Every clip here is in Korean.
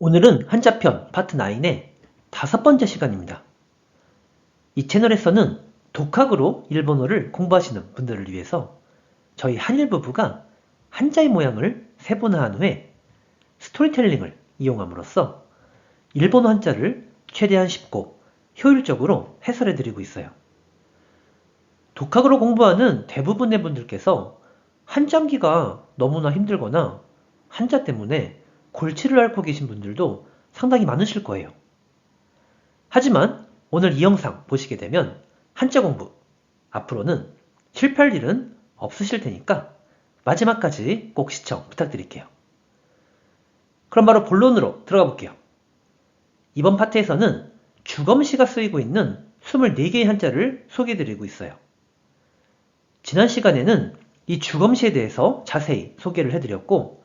오늘은 한자편 파트 9의 다섯 번째 시간입니다. 이 채널에서는 독학으로 일본어를 공부하시는 분들을 위해서 저희 한일 부부가 한자의 모양을 세분화한 후에 스토리텔링을 이용함으로써 일본어 한자를 최대한 쉽고 효율적으로 해설해 드리고 있어요. 독학으로 공부하는 대부분의 분들께서 한자기가 너무나 힘들거나 한자 때문에 골치를 앓고 계신 분들도 상당히 많으실 거예요. 하지만 오늘 이 영상 보시게 되면 한자 공부 앞으로는 실패할 일은 없으실 테니까 마지막까지 꼭 시청 부탁드릴게요. 그럼 바로 본론으로 들어가 볼게요. 이번 파트에서는 주검시가 쓰이고 있는 24개의 한자를 소개해드리고 있어요. 지난 시간에는 이 주검시에 대해서 자세히 소개를 해드렸고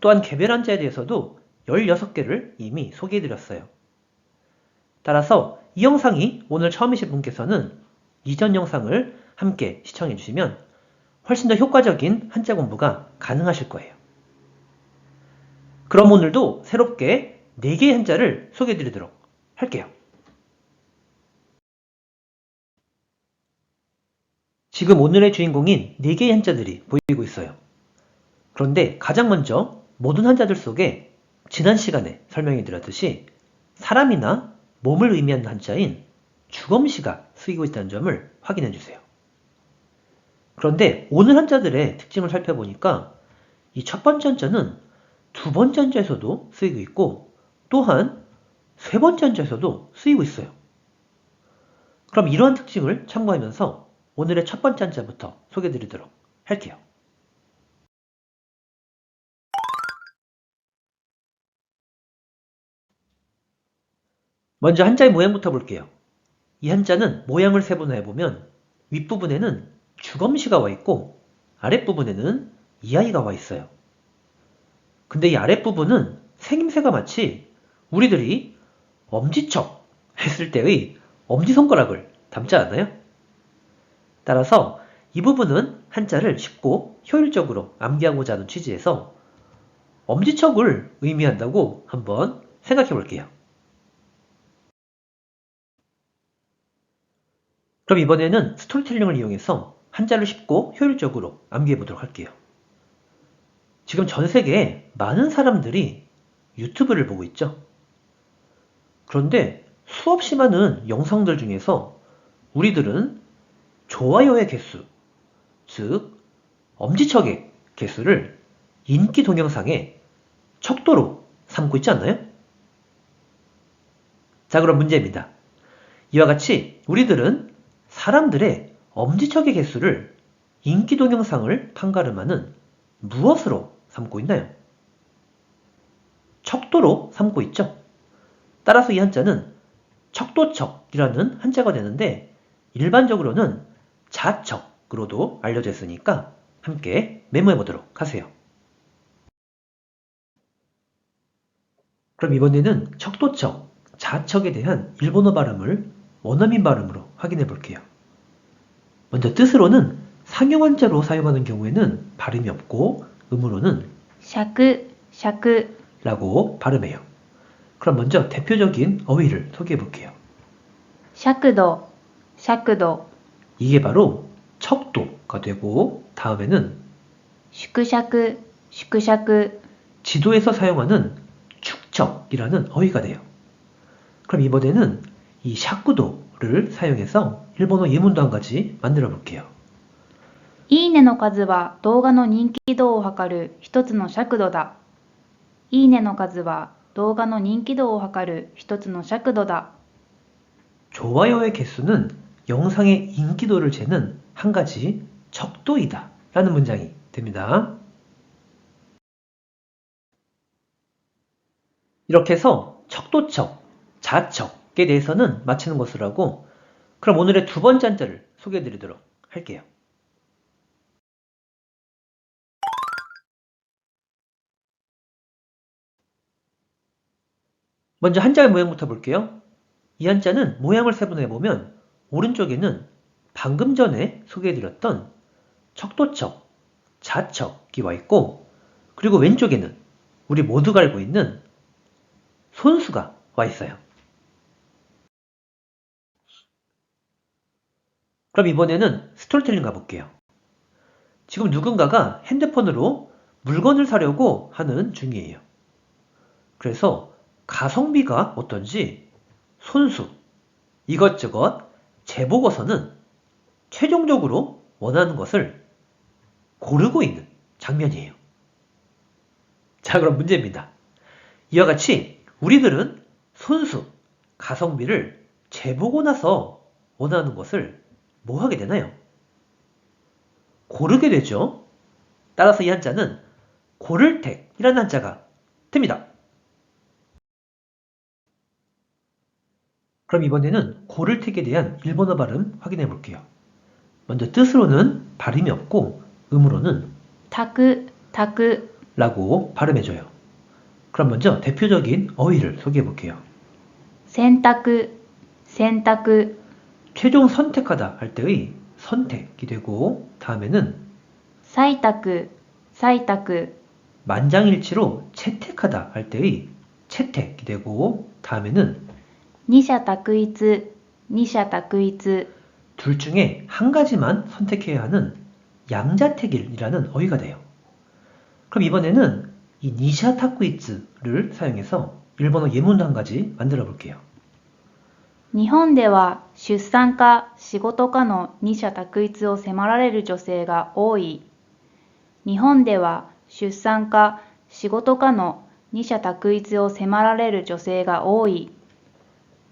또한 개별 한자에 대해서도 16개를 이미 소개해드렸어요. 따라서 이 영상이 오늘 처음이신 분께서는 이전 영상을 함께 시청해주시면 훨씬 더 효과적인 한자 공부가 가능하실 거예요. 그럼 오늘도 새롭게 4개의 한자를 소개해드리도록 할게요. 지금 오늘의 주인공인 4개의 한자들이 보이고 있어요. 그런데 가장 먼저 모든 한자들 속에 지난 시간에 설명해 드렸듯이 사람이나 몸을 의미하는 한자인 주검시가 쓰이고 있다는 점을 확인해 주세요. 그런데 오늘 한자들의 특징을 살펴보니까 이 첫 번째 한자는 두 번째 한자에서도 쓰이고 있고 또한 세 번째 한자에서도 쓰이고 있어요. 그럼 이러한 특징을 참고하면서 오늘의 첫 번째 한자부터 소개해 드리도록 할게요. 먼저 한자의 모양부터 볼게요. 이 한자는 모양을 세분화해 보면 윗부분에는 주검시가 와 있고 아랫부분에는 이하이가 와 있어요. 근데 이 아랫부분은 생김새가 마치 우리들이 엄지척 했을 때의 엄지손가락을 닮지 않아요? 따라서 이 부분은 한자를 쉽고 효율적으로 암기하고자 하는 취지에서 엄지척을 의미한다고 한번 생각해 볼게요. 그럼 이번에는 스토리텔링을 이용해서 한자를 쉽고 효율적으로 암기해 보도록 할게요. 지금 전 세계에 많은 사람들이 유튜브를 보고 있죠. 그런데 수없이 많은 영상들 중에서 우리들은 좋아요의 개수, 즉 엄지척의 개수를 인기 동영상의 척도로 삼고 있지 않나요? 자 그럼 문제입니다. 이와 같이 우리들은 사람들의 엄지척의 개수를 인기 동영상을 판가름하는 무엇으로 삼고 있나요? 척도로 삼고 있죠. 따라서 이 한자는 척도척이라는 한자가 되는데 일반적으로는 자척으로도 알려져 있으니까 함께 메모해 보도록 하세요. 그럼 이번에는 척도척, 자척에 대한 일본어 발음을 원어민 발음으로 확인해 볼게요. 먼저 뜻으로는 상용한자로 사용하는 경우에는 발음이 없고 음으로는 샤크 샤크 라고 발음해요. 그럼 먼저 대표적인 어휘를 소개해 볼게요. 샤크도 샤크도 이게 바로 척도가 되고 다음에는 슈크샤크 슈크샤크 지도에서 사용하는 축척이라는 어휘가 돼요. 그럼 이번에는 이 샤쿠도를 사용해서 일본어 예문도 한 가지 만들어 볼게요. いいねの数は動画の人気度を測る一つの尺度だ。いいねの数は動画の人気度を測る一つの尺度だ。 좋아요의 개수는 영상의 인기도를 재는 한 가지 척도이다 라는 문장이 됩니다. 이렇게 해서 척도척, 자척 에 대해서는 마치는 것으로 하고 그럼 오늘의 두 번째 한자를 소개해 드리도록 할게요. 먼저 한자의 모양부터 볼게요. 이 한자는 모양을 세분해 보면 오른쪽에는 방금 전에 소개해드렸던 척도척, 자척이 와 있고 그리고 왼쪽에는 우리 모두가 알고 있는 손수가 와 있어요. 그럼 이번에는 스토리텔링 가볼게요. 지금 누군가가 핸드폰으로 물건을 사려고 하는 중이에요. 그래서 가성비가 어떤지 손수, 이것저것 재보고서는 최종적으로 원하는 것을 고르고 있는 장면이에요. 자, 그럼 문제입니다. 이와 같이 우리들은 손수, 가성비를 재보고 나서 원하는 것을 뭐 하게 되나요? 고르게 되죠. 따라서 이 한자는 고를 택이라는 한자가 됩니다. 그럼 이번에는 고를 택에 대한 일본어 발음 확인해 볼게요. 먼저 뜻으로는 발음이 없고 음으로는 타크 타크 라고 발음해 줘요. 그럼 먼저 대표적인 어휘를 소개해 볼게요. 선택 선택 최종 선택하다 할 때의 선택이 되고 다음에는 採択、採択、 만장일치로 채택하다 할 때의 채택이 되고 다음에는 二者択一、二者択一、 둘 중에 한 가지만 선택해야 하는 양자택일이라는 어휘가 돼요. 그럼 이번에는 이 니샤 타쿠이츠를 사용해서 일본어 예문도 한 가지 만들어 볼게요. 日本では出産か仕事かの二者択一を迫られる女性が多い。日本では出産か仕事かの二者択一を迫られる女性が多い。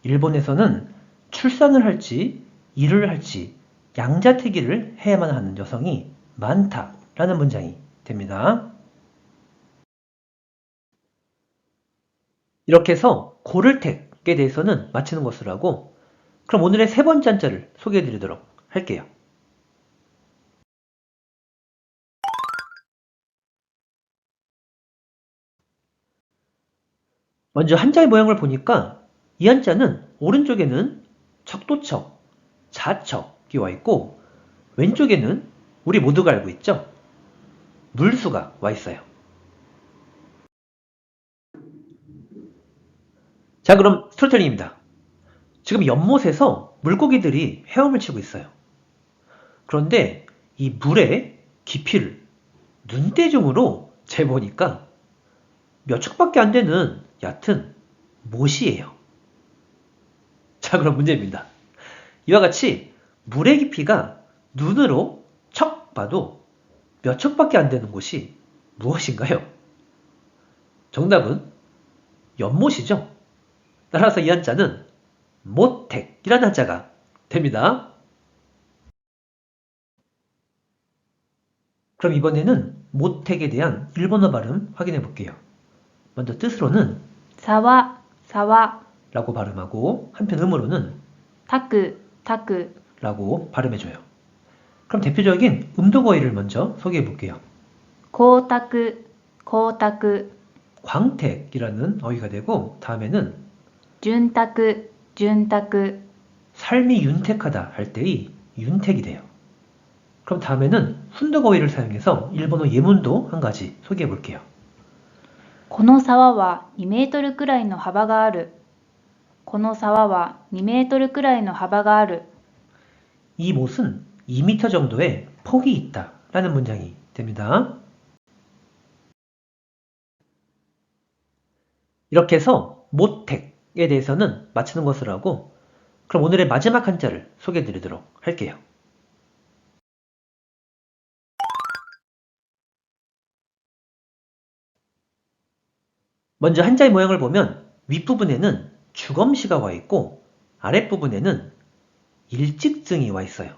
일본에서는 출산을 할지 일을 할지 양자택일을 해야만 하는 여성이 많다라는 문장이 됩니다. 이렇게 해서 고를택 에 대해서는 마치는 것으로 하고 그럼 오늘의 세 번째 한자를 소개해 드리도록 할게요. 먼저 한자의 모양을 보니까 이 한자는 오른쪽에는 척도척, 자척이 와 있고 왼쪽에는 우리 모두가 알고 있죠? 물수가 와 있어요. 자, 그럼 스토리텔링입니다. 지금 연못에서 물고기들이 헤엄을 치고 있어요. 그런데 이 물의 깊이를 눈대중으로 재보니까 몇 척밖에 안 되는 얕은 못이에요. 자, 그럼 문제입니다. 이와 같이 물의 깊이가 눈으로 척 봐도 몇 척밖에 안 되는 곳이 무엇인가요? 정답은 연못이죠. 따라서 이 한자는 모택이라는 한자가 됩니다. 그럼 이번에는 모택에 대한 일본어 발음 확인해 볼게요. 먼저 뜻으로는 사와 사와 라고 발음하고 한편 음으로는 타크 타크 라고 발음해 줘요. 그럼 대표적인 음도거리를 먼저 소개해 볼게요. 고타크 고타크 광택이라는 어휘가 되고 다음에는 潤沢、潤沢、 삶이 윤택하다 할 때의 윤택이 돼요. 그럼 다음에는 훈도거의를 사용해서 일본어 예문도 한 가지 소개해 볼게요. この沢は2メートルくらいの幅がある。この沢は2メートルくらいの幅がある。 이 못은 2m 정도의 폭이 있다 라는 문장이 됩니다. 이렇게 해서 못택에 대해서는 마치는 것으로 하고 그럼 오늘의 마지막 한자를 소개해 드리도록 할게요. 먼저 한자의 모양을 보면 윗부분에는 주검시가 와 있고 아랫부분에는 일직증이 와 있어요.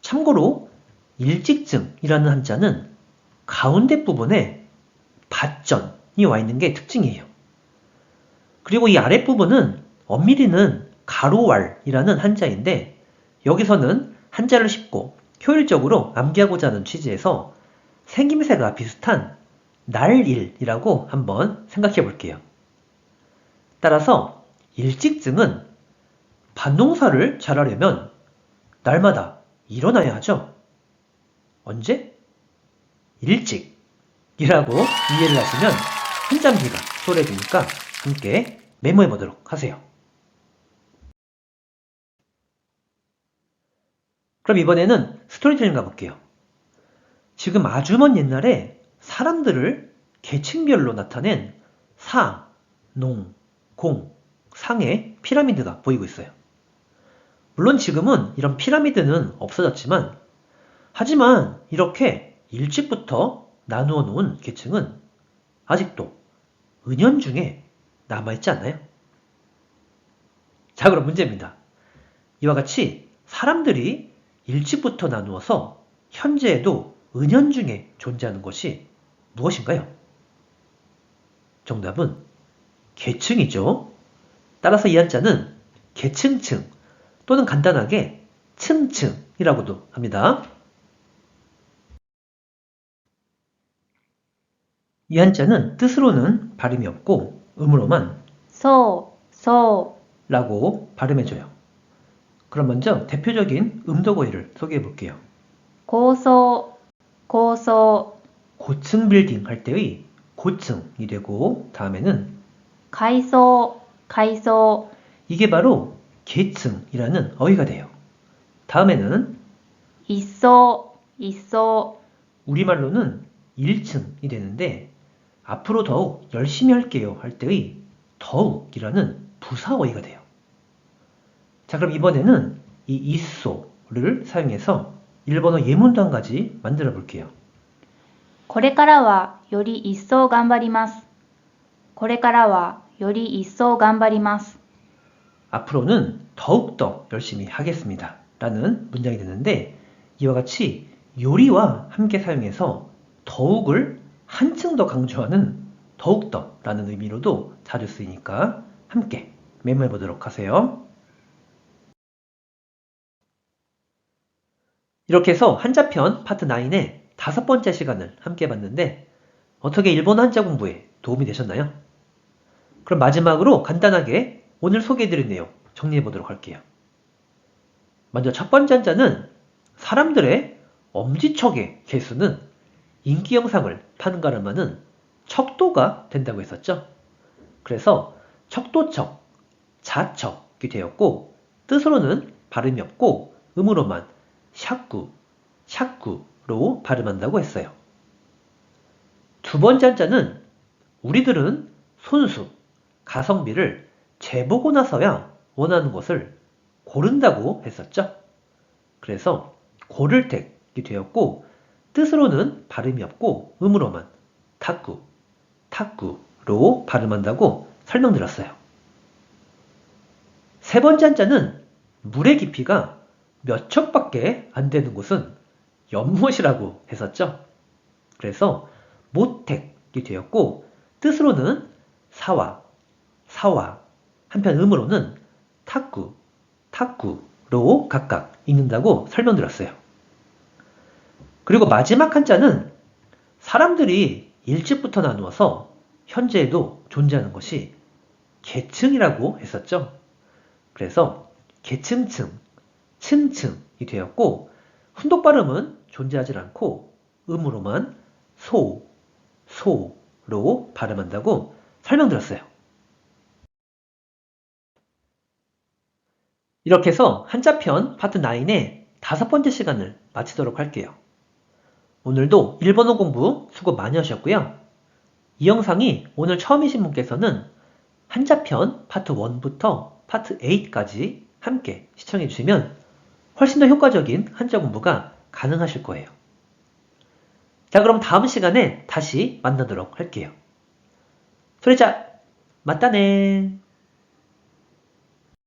참고로 일직증이라는 한자는 가운데 부분에 밭전이 와 있는 게 특징이에요. 그리고 이 아랫부분은 엄밀히는 가로왈이라는 한자인데 여기서는 한자를 쉽고 효율적으로 암기하고자 하는 취지에서 생김새가 비슷한 날일이라고 한번 생각해 볼게요. 따라서 일직증은 반농사를 잘하려면 날마다 일어나야 하죠. 언제? 일찍이라고 이해를 하시면 한잠기가 소홀해지니까 함께 메모해 보도록 하세요. 그럼 이번에는 스토리텔링 가볼게요. 지금 아주 먼 옛날에 사람들을 계층별로 나타낸 사, 농, 공, 상의 피라미드가 보이고 있어요. 물론 지금은 이런 피라미드는 없어졌지만 하지만 이렇게 일찍부터 나누어 놓은 계층은 아직도 은연중에 남아있지 않나요? 자, 그럼 문제입니다. 이와 같이 사람들이 일찍부터 나누어서 현재에도 은연중에 존재하는 것이 무엇인가요? 정답은 계층이죠. 따라서 이 한자는 계층층 또는 간단하게 층층이라고도 합니다. 이 한자는 뜻으로는 발음이 없고 음으로만 서, 서 라고 발음해줘요. 그럼 먼저 대표적인 음도고의를 소개해 볼게요. 고소, 고소 고층 빌딩 할 때의 고층이 되고 다음에는 가이소, 가이소 이게 바로 계층이라는 어휘가 돼요. 다음에는 있어, 있어 우리말로는 1층이 되는데 앞으로 더욱 열심히 할게요 할 때의 더욱이라는 부사 어휘가 돼요. 자 그럼 이번에는 이 이소를 사용해서 일본어 예문도 한 가지 만들어 볼게요. これからはより一層頑張ります。これからはより一層頑張ります。 앞으로는 더욱더 열심히 하겠습니다. 라는 문장이 되는데 이와 같이 요리와 함께 사용해서 더욱을 한층 더 강조하는 더욱더 라는 의미로도 자주 쓰이니까 함께 메모해 보도록 하세요. 이렇게 해서 한자편 파트 9의 다섯 번째 시간을 함께 봤는데 어떻게 일본어 한자 공부에 도움이 되셨나요? 그럼 마지막으로 간단하게 오늘 소개해드린 내용 정리해 보도록 할게요. 먼저 첫 번째 한자는 사람들의 엄지척의 개수는 인기 영상을 판가름하는 척도가 된다고 했었죠. 그래서 척도척, 자척이 되었고 뜻으로는 발음이 없고 음으로만 샤쿠, 샤쿠로 발음한다고 했어요. 두 번째 한자는 우리들은 손수, 가성비를 재보고 나서야 원하는 것을 고른다고 했었죠. 그래서 고를택이 되었고 뜻으로는 발음이 없고 음으로만 타쿠, 타쿠로 발음한다고 설명드렸어요. 세 번째 한자는 물의 깊이가 몇 척밖에 안 되는 곳은 연못이라고 했었죠. 그래서 모택이 되었고 뜻으로는 사와, 사와 한편 음으로는 탁구, 탁구로 각각 읽는다고 설명드렸어요. 그리고 마지막 한자는 사람들이 일찍부터 나누어서 현재에도 존재하는 것이 계층이라고 했었죠. 그래서 계층층, 층층이 되었고 훈독 발음은 존재하지 않고 음으로만 소, 소로 발음한다고 설명드렸어요. 이렇게 해서 한자편 파트 9의 다섯 번째 시간을 마치도록 할게요. 오늘도 일본어 공부 수고 많이 하셨고요. 이 영상이 오늘 처음이신 분께서는 한자편 파트 1부터 파트 8까지 함께 시청해 주시면 훨씬 더 효과적인 한자 공부가 가능하실 거예요. 자, 그럼 다음 시간에 다시 만나도록 할게요. 소리자, 맞다네.